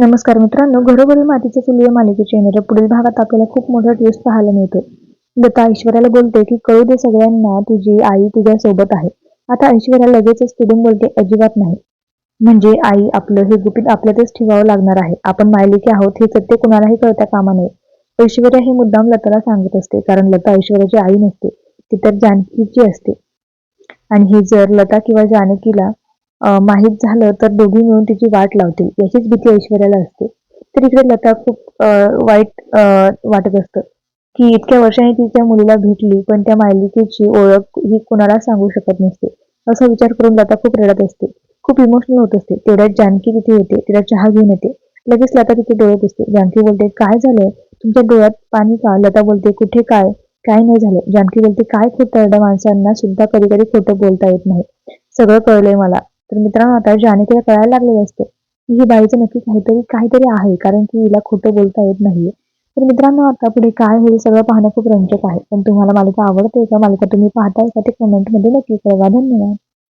नमस्कार मित्रांनो घरोघरी मातीच्या चुली या मालिकेच्या येणाऱ्या पुढील भागात आपल्याला खूप मोठा ट्विस्ट पाहायला मिळतो. लता ऐश्वर्याला बोलते की कळू दे सगळ्यांना तुझी आई तुझ्या सोबत आहे. आता ऐश्वर्या लगेचच तिडून बोलते अजिबात नाही. म्हणजे आई आपलं हे गुपित आपल्यातच ठेवावं लागणार आहे. आपण मायलिके आहोत हे सत्य कुणालाही कळता कामा नये. ऐश्वर्या हे मुद्दाम लताला सांगत असते कारण लता ऐश्वर्याची आई नसते ती तर जानकीची असते. आणि हे जर लता किंवा जानकीला माहीत झालं तर दोघी मिळून तिची वाट लावतील. याचीच भीती ऐश्वर्याला असते. तर इकडे लता खूप वाईट अं, वाटत असतं. की इतक्या वर्षांनी तिच्या मुलीला भेटली पण त्या मालिकेची ओळख ही कोणाला सांगू शकत नसते. असा विचार करून लता खूप रडत असते. खूप इमोशनल होत असते. तेवढ्यात जानकी तिथे येते. तिला चहा घेऊन येते. लगेच लता तिथे डोळत असते. जानकी बोलते काय झालंय? तुमच्या डोळ्यात पाणी का? लता बोलते कुठे काय? काय नाही झालं. जानकी बोलते काय खोटं माणसांना सुद्धा कधी कधी खोटं बोलता येत नाही. सगळं कळलंय मला. तर मित्रांनो आता जानकीला कळायला लागलेलं असते की ही बाईचं नक्की काहीतरी काहीतरी आहे कारण की हिला खोटं बोलता येत नाहीये. तर मित्रांनो आता पुढे काय होईल सगळं पाहणं खूप रंजक आहे. पण तुम्हाला मालिका आवडते का मालिका तुम्ही पाहताय का ते कमेंटमध्ये नक्की कळवा. धन्यवाद.